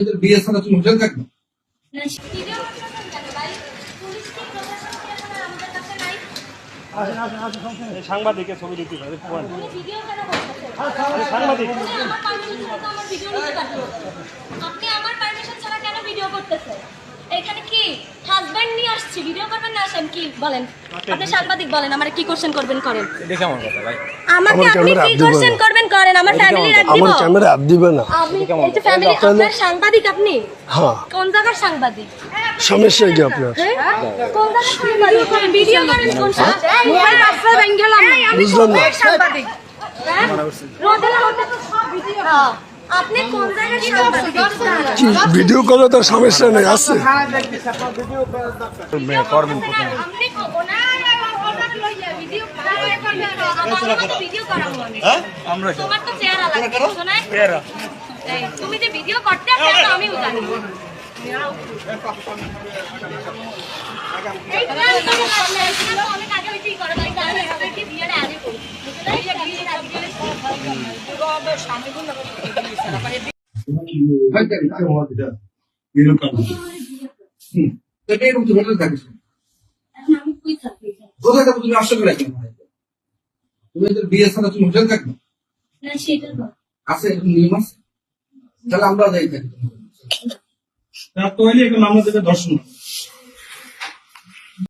তোদের বিয়ে ছাড়া তুমি হোটেল থাকবে? না, ভিডিও করতেছেন কেন ভাই? পুলিশ কি প্রশাসন কি এখন আর আমাদের কাছে নাই? সাংবাদিকের ছবি দিতে পারে উনি ভিডিও কেন করতেছেন? সাংবাদিক। আমার permission ছাড়া তো আমার ভিডিও নিতে পারতো। আপনি আমার পারমিশন ছাড়া কেন ভিডিও করতেছেন এখানে কি হাজবেন্ড নিয়ে আসছি? ভিডিও করবেন না আসেন কি বলেন? আপনি সাংবাদিক বলেন আমার কি কোশ্চেন করবেন করেন। দেখে আমার কথা ভাই। আমাকে আপনি কি কোশ্চেন করবেন? করেন আমার ফ্যামিলি রাখব আমার ক্যামেরা হাত দিবে না। আপনি এই যে ফ্যামিলি আপনার সাংবাদিক আপনি? হ্যাঁ। কোন জায়গার সাংবাদিক? সমস্যা কি আপনার? হ্যাঁ? কোন জায়গার সাংবাদিক? ভিডিও করেন কোন সাংবাদিক? বুঝলাম না। সাংবাদিক। হ্যাঁ? হ্যাঁ। জায়গার সাংবাদিক? ভিডিও করে তো সমস্যা নেই আছে করবেন প্রথমে আপনি কো- ওনার ওনার লইয়া ভিডিও করবে আমার তোমার তো চেহারা লাগে শোনায় তুমি যে ভিডিও করতে আমিও জানি? কোথায় থাকো তুমি আসতে পারে কেন তুমি তো বিয়ে ছাড়া তুমি হোটেল থাকবে? আছে এরকম নিয়ম আছে? তাহলে আমরা যাই থাকি তাহলে একটু নাম দর্শন